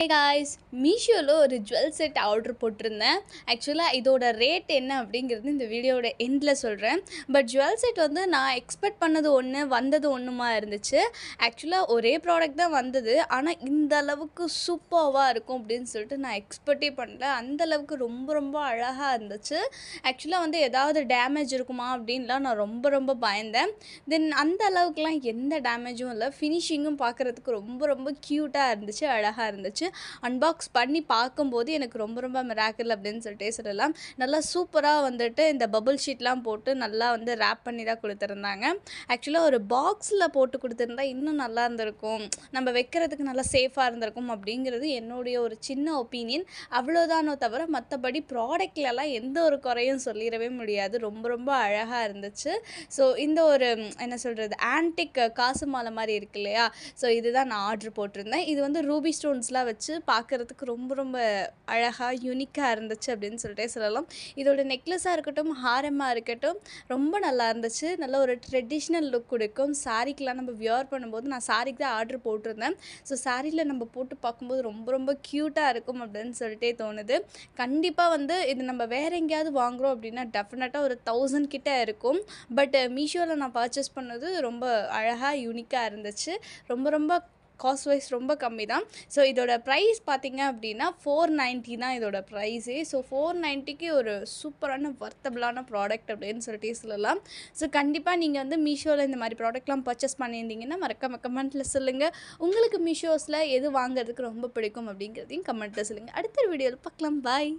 Hey guys மீஷோவில் ஒரு jewel set order போட்டிருந்தேன். ஆக்சுவலாக இதோட ரேட் என்ன அப்படிங்கிறது இந்த வீடியோட எண்டில் சொல்கிறேன் பட் ஜுவல் செட் வந்து நான் எக்ஸ்பெக்ட் பண்ணது ஒன்று வந்தது ஒன்றுமா இருந்துச்சு. ஆக்சுவலாக ஒரே ப்ராடக்ட் தான் வந்தது. ஆனால் இந்த அளவுக்கு சூப்பர்வாக இருக்கும் அப்படின்னு சொல்லிட்டு நான் எக்ஸ்பெக்டே பண்ணல. அந்த அளவுக்கு ரொம்ப ரொம்ப அழகாக இருந்துச்சு. ஆக்சுவலாக வந்து ஏதாவது டேமேஜ் இருக்குமா அப்படின்லாம் நான் ரொம்ப ரொம்ப பயந்தேன். தென் அந்த அளவுக்குலாம் எந்த டேமேஜும் இல்லை. ஃபினிஷிங்கும் பார்க்குறதுக்கு ரொம்ப ரொம்ப க்யூட்டாக இருந்துச்சு அழகாக இருந்துச்சு. அன்பாக்ஸ் பண்ணி பார்க்கும்போது எனக்கு ரொம்ப ரொம்ப மிராக்கிள் அப்படின்னு சொல்லிட்டே சொல்லலாம். நல்லா சூப்பராக வந்துட்டு இந்த பபுள் ஷீட்லாம் போட்டு நல்லா வந்து ரேப் பண்ணி தான் கொடுத்துருந்தாங்க. ஆக்சுவலாக ஒரு பாக்ஸில் போட்டு கொடுத்துருந்தா இன்னும் நல்லா இருந்திருக்கும். நம்ம வைக்கிறதுக்கு நல்லா சேஃபாக இருந்திருக்கும் அப்படிங்கிறது என்னுடைய ஒரு சின்ன ஒப்பீனியன் அவ்வளோதானோ தவிர மற்றபடி ப்ராடக்ட்லலாம் எந்த ஒரு குறையும் சொல்லிடவே முடியாது. ரொம்ப ரொம்ப அழகாக இருந்துச்சு. ஸோ இந்த ஒரு என்ன சொல்கிறது ஆன்டிக் காசு மாலை மாதிரி இருக்கு இல்லையா? ஸோ இதுதான் நான் ஆர்டர் போட்டிருந்தேன். இது வந்து ரூபி ஸ்டோன்ஸ்லாம் வச்சு வச்சு பார்க்குறதுக்கு ரொம்ப ரொம்ப அழகாக யூனிக்காக இருந்துச்சு அப்படின்னு சொல்லிட்டே சொல்லலாம். இதோட நெக்லஸாக இருக்கட்டும் ஹாரமாக இருக்கட்டும் ரொம்ப நல்லா இருந்துச்சு. நல்ல ஒரு ட்ரெடிஷ்னல் லுக் கொடுக்கும். சாரீக்கெலாம் நம்ம வியர் பண்ணும்போது நான் சாரிக்கு தான் ஆர்டர் போட்டிருந்தேன். ஸோ சாரியில் நம்ம போட்டு பார்க்கும்போது ரொம்ப ரொம்ப க்யூட்டாக இருக்கும் அப்படின்னு சொல்லிட்டே தோணுது. கண்டிப்பாக வந்து இது நம்ம வேறு எங்கேயாவது வாங்குறோம் அப்படின்னா டெஃபினட்டாக ஒரு தௌசண்ட் கிட்டே இருக்கும். பட் மீஷோவில் நான் பர்ச்சேஸ் பண்ணது ரொம்ப அழகாக யூனிக்காக இருந்துச்சு. ரொம்ப ரொம்ப காஸ்ட் வைஸ் ரொம்ப கம்மி தான். ஸோ இதோட ப்ரைஸ் பார்த்தீங்க அப்படின்னா ஃபோர் நைன்ட்டி தான் இதோட ப்ரைஸே ஸோ ஃபோர் நைன்ட்டிக்கு ஒரு சூப்பரான வர்த்தபிளான ப்ராடக்ட் அப்படின்னு சொல்லிட்டு சொல்லலாம். ஸோ கண்டிப்பாக நீங்கள் வந்து மீஷோவில் இந்த மாதிரி ப்ராடக்ட்லாம் பர்ச்சேஸ் பண்ணியிருந்தீங்கன்னா மறக்காம கமெண்ட்டில் சொல்லுங்கள் உங்களுக்கு மீஷோஸில் எது வாங்குறதுக்கு ரொம்ப பிடிக்கும் அப்படிங்கிறதையும் கமெண்ட்டில் சொல்லுங்கள் அடுத்த வீடியோவில் பார்க்கலாம் பாய்